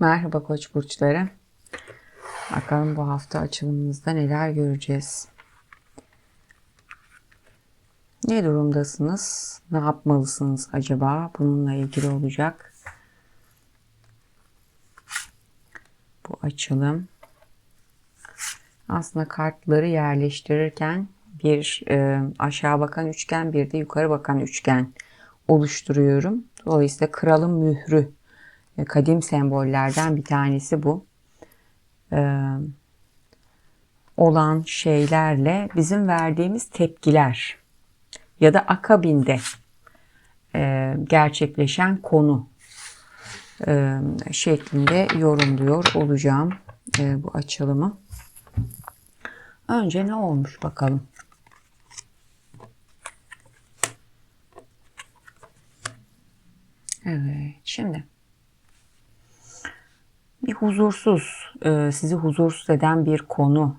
Merhaba Koç burçları. Bakalım bu hafta açılımımızda neler göreceğiz. Ne durumdasınız? Ne yapmalısınız acaba? Bununla ilgili olacak. Bu açılım. Aslında kartları yerleştirirken bir e, aşağı bakan üçgen bir de yukarı bakan üçgen oluşturuyorum. Dolayısıyla kralın mührü kadim sembollerden bir tanesi bu. Ee, olan şeylerle bizim verdiğimiz tepkiler ya da akabinde e, gerçekleşen konu e, şeklinde yorumluyor olacağım e, bu açılımı. Önce ne olmuş bakalım. Evet, şimdi bir huzursuz, e, sizi huzursuz eden bir konu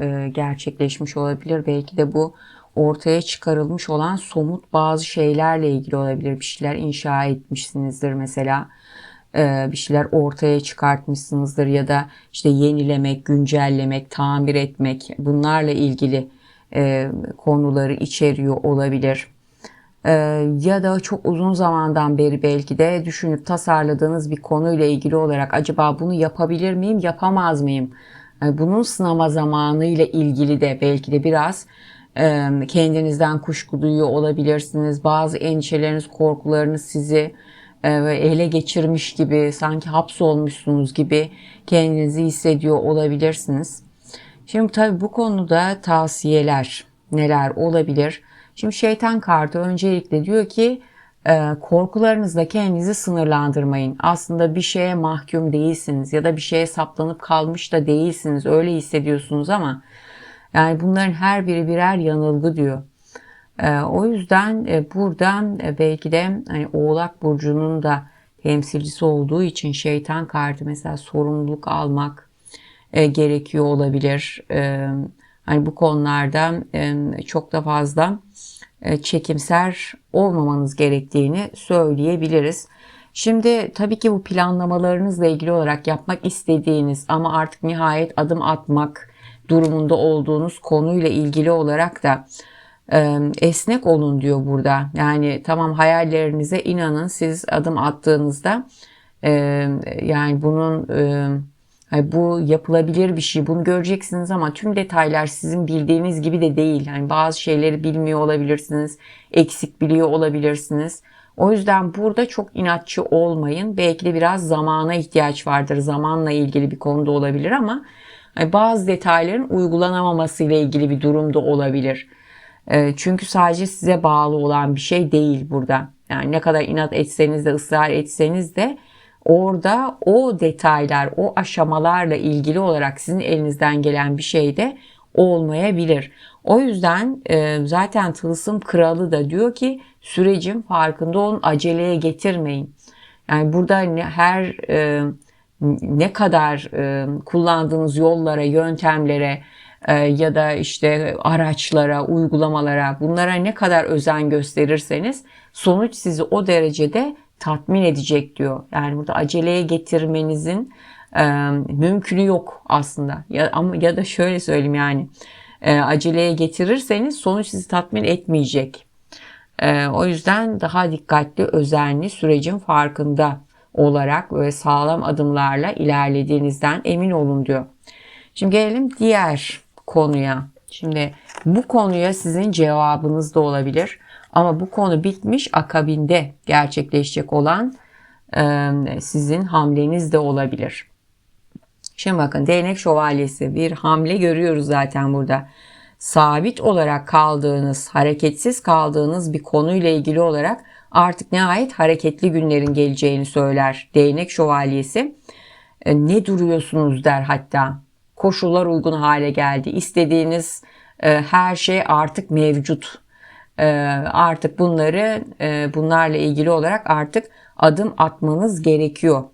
e, gerçekleşmiş olabilir. Belki de bu ortaya çıkarılmış olan somut bazı şeylerle ilgili olabilir. Bir şeyler inşa etmişsinizdir mesela. E, bir şeyler ortaya çıkartmışsınızdır ya da işte yenilemek, güncellemek, tamir etmek bunlarla ilgili konuları içeriyor olabilir ya da çok uzun zamandan beri belki de düşünüp tasarladığınız bir konuyla ilgili olarak acaba bunu yapabilir miyim, yapamaz mıyım? Ee, bunun sınama zamanı ile ilgili de belki de biraz kendinizden kuşku duyuyor olabilirsiniz. Bazı endişeleriniz, korkularınız sizi ele geçirmiş gibi, sanki hapsolmuşsunuz gibi kendinizi hissediyor olabilirsiniz. Şimdi tabii bu konuda tavsiyeler neler olabilir? Şimdi şeytan kartı öncelikle diyor ki e, korkularınızla kendinizi sınırlandırmayın. Aslında bir şeye mahkum değilsiniz ya da bir şeye saplanıp kalmış da değilsiniz. Öyle hissediyorsunuz ama yani bunların her biri birer yanılgı diyor. E, o yüzden e, buradan belki de hani Oğlak Burcu'nun da temsilcisi olduğu için şeytan kartı mesela sorumluluk almak gerekiyor olabilir. Hani bu konularda çok da fazla çekimser olmamanız gerektiğini söyleyebiliriz. Şimdi tabii ki bu planlamalarınızla ilgili olarak yapmak istediğiniz ama artık nihayet adım atmak durumunda olduğunuz konuyla ilgili olarak da e, esnek olun diyor burada. Yani tamam hayallerinize inanın siz adım attığınızda e, yani bunun e, bu yapılabilir bir şey. Bunu göreceksiniz ama tüm detaylar sizin bildiğiniz gibi de değil. Yani bazı şeyleri bilmiyor olabilirsiniz. Eksik biliyor olabilirsiniz. O yüzden burada çok inatçı olmayın. Belki de biraz zamana ihtiyaç vardır. Zamanla ilgili bir konuda olabilir ama bazı detayların uygulanamaması ile ilgili bir durum da olabilir. Ee, çünkü sadece size bağlı olan bir şey değil burada. Yani ne kadar inat etseniz de ısrar etseniz de orada o detaylar, o aşamalarla ilgili olarak sizin elinizden gelen bir şey de olmayabilir. O yüzden e, zaten tılsım kralı da diyor ki sürecin farkında olun, aceleye getirmeyin. Yani burada her e, ne kadar e, kullandığınız yollara, yöntemlere ya da işte araçlara, uygulamalara bunlara ne kadar özen gösterirseniz sonuç sizi o derecede tatmin edecek diyor. Yani burada aceleye getirmenizin e, mümkünü yok aslında. Ya ama ya da şöyle söyleyeyim yani e, aceleye getirirseniz sonuç sizi tatmin etmeyecek. E, o yüzden daha dikkatli, özenli sürecin farkında olarak ve sağlam adımlarla ilerlediğinizden emin olun diyor. Şimdi gelelim diğer konuya. Şimdi bu konuya sizin cevabınız da olabilir. Ama bu konu bitmiş akabinde gerçekleşecek olan e, sizin hamleniz de olabilir. Şimdi bakın değnek şövalyesi bir hamle görüyoruz zaten burada. Sabit olarak kaldığınız, hareketsiz kaldığınız bir konuyla ilgili olarak artık nihayet hareketli günlerin geleceğini söyler değnek şövalyesi. E, ne duruyorsunuz der hatta. Koşullar uygun hale geldi. İstediğiniz e, her şey artık mevcut artık bunları e, bunlarla ilgili olarak artık adım atmanız gerekiyor.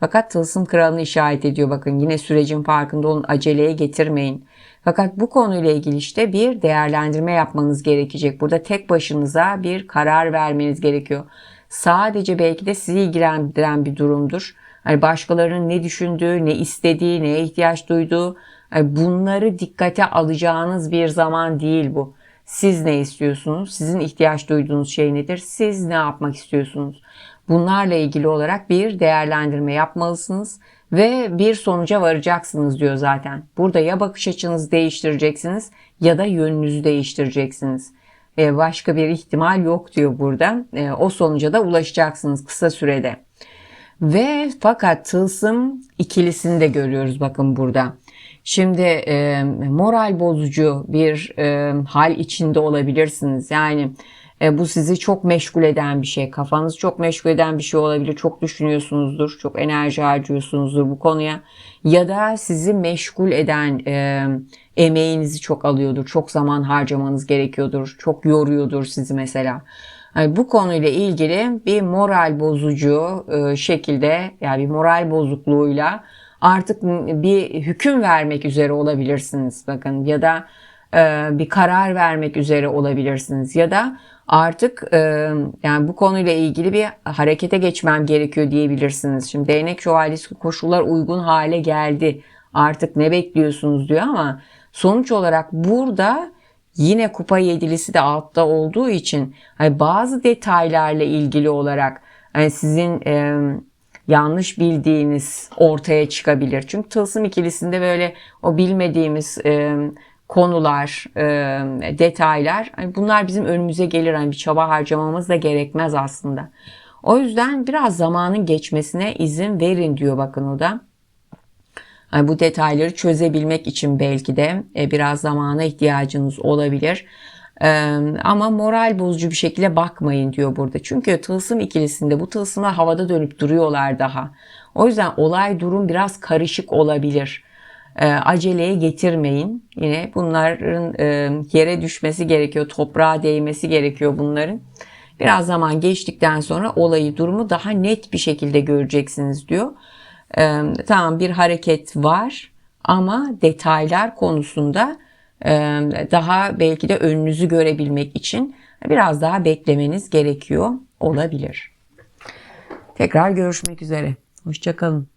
Fakat tılsım kralını işaret ediyor. Bakın yine sürecin farkında olun aceleye getirmeyin. Fakat bu konuyla ilgili işte bir değerlendirme yapmanız gerekecek. Burada tek başınıza bir karar vermeniz gerekiyor. sadece belki de sizi ilgilendiren bir durumdur. Hani başkalarının ne düşündüğü, ne istediği, neye ihtiyaç duyduğu hani bunları dikkate alacağınız bir zaman değil bu. Siz ne istiyorsunuz? Sizin ihtiyaç duyduğunuz şey nedir? Siz ne yapmak istiyorsunuz? Bunlarla ilgili olarak bir değerlendirme yapmalısınız ve bir sonuca varacaksınız diyor zaten. Burada ya bakış açınızı değiştireceksiniz ya da yönünüzü değiştireceksiniz. E, başka bir ihtimal yok diyor burada. E, o sonuca da ulaşacaksınız kısa sürede. Ve fakat tılsım ikilisini de görüyoruz bakın burada. Şimdi e, moral bozucu bir e, hal içinde olabilirsiniz. Yani e, bu sizi çok meşgul eden bir şey. Kafanızı çok meşgul eden bir şey olabilir. Çok düşünüyorsunuzdur. Çok enerji harcıyorsunuzdur bu konuya. Ya da sizi meşgul eden e, emeğinizi çok alıyordur. Çok zaman harcamanız gerekiyordur. Çok yoruyordur sizi mesela. Yani bu konuyla ilgili bir moral bozucu e, şekilde yani bir moral bozukluğuyla artık bir hüküm vermek üzere olabilirsiniz bakın ya da e, bir karar vermek üzere olabilirsiniz ya da artık e, yani bu konuyla ilgili bir harekete geçmem gerekiyor diyebilirsiniz. Şimdi değnek şövalyesi koşullar uygun hale geldi. Artık ne bekliyorsunuz diyor ama sonuç olarak burada yine kupa yedilisi de altta olduğu için hani bazı detaylarla ilgili olarak hani sizin e, yanlış bildiğiniz ortaya çıkabilir. Çünkü tılsım ikilisinde böyle o bilmediğimiz e, konular, e, detaylar hani bunlar bizim önümüze gelir. Hani bir çaba harcamamız da gerekmez aslında. O yüzden biraz zamanın geçmesine izin verin diyor bakın o da. Yani bu detayları çözebilmek için belki de e, biraz zamana ihtiyacınız olabilir. Ama moral bozucu bir şekilde bakmayın diyor burada. Çünkü tılsım ikilisinde bu tılsımlar havada dönüp duruyorlar daha. O yüzden olay durum biraz karışık olabilir. Aceleye getirmeyin. Yine bunların yere düşmesi gerekiyor. Toprağa değmesi gerekiyor bunların. Biraz zaman geçtikten sonra olayı durumu daha net bir şekilde göreceksiniz diyor. Tamam bir hareket var ama detaylar konusunda daha belki de önünüzü görebilmek için biraz daha beklemeniz gerekiyor olabilir. Tekrar görüşmek üzere. Hoşçakalın.